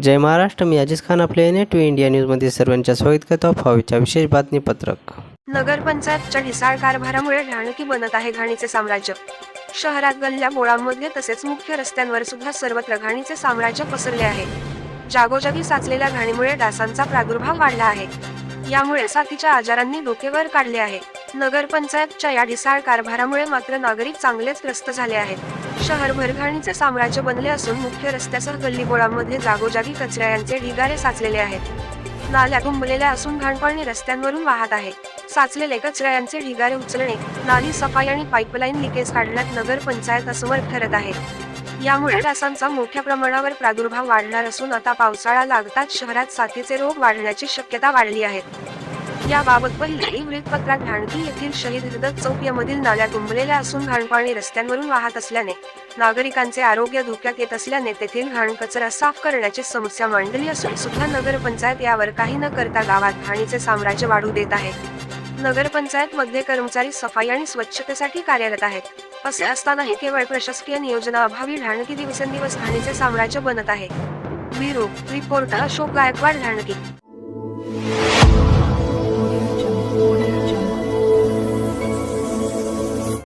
जय महाराष्ट्र मी अजिज खान आपले N to India न्यूजमध्ये सर्वांच्या स्वागत करतो फावीच्या विशेष बातमीपत्रक. नगरपंचायतच्या ढिसाळ कारभारामुळे ढाणकी बनत आहे घाणीचे साम्राज्य. शहरात गल्ल्या बोळांमधले तसेच मुख्य रस्त्यांवर सुद्धा सर्वत्र घाणीचे साम्राज्य पसरले आहे. जागोजागी साचलेल्या घाणीमुळे डासांचा प्रादुर्भाव वाढला आहे. यामुळे साथीच्या आजारांनी डोकेवर काढले आहे. नगरपंचायतच्या या ढिसाळ कारभारामुळे मात्र नागरिक चांगलेच त्रस्त झाले आहेत. शहरभर घाणीचे साम्राज्य बनले असून मुख्य रस्त्यासह गल्लीबोळांमध्ये जागोजागी कचऱ्या यांचे ढिगारे साचलेले आहेत. नाल्या कुंबलेल्या असून घाणपाणी रस्त्यांवरून वाहत आहे. साचलेले कचऱ्या यांचे ढिगारे उचलणे नाली सफाई आणि पाईपलाईन लिकेज काढण्यात नगरपंचायत असमर्थ ठरत आहे. यामुळे डासांचा मोठ्या प्रमाणावर प्रादुर्भाव वाढणार असून आता पावसाळा लागताच शहरात साथीचे रोग वाढण्याची शक्यता वाढली आहे. याबाबत पहिली वृत्तपत्रात ढाणकी येथील शहीद हृदत यामधील नाल्या तुंबलेल्या असून घाणपाणी रस्त्यांवरून वाहत असल्याने नागरिकांचे आरोग्य धोक्यात येत असल्याने तेथील घाण कचरा साफ करण्याची समस्या मांडली असून सुद्धा नगरपंचायत यावर काही न करता गावात घाणीचे साम्राज्य वाढू देत आहे. नगरपंचायत मध्ये कर्मचारी सफाई आणि स्वच्छतेसाठी कार्यरत आहेत. असे असतानाही केवळ प्रशासकीय नियोजनाअभावी ढाणकी दिवसेंदिवस घाणीचे साम्राज्य बनत आहे. Bureau report Ashok Gaikwad Dhanki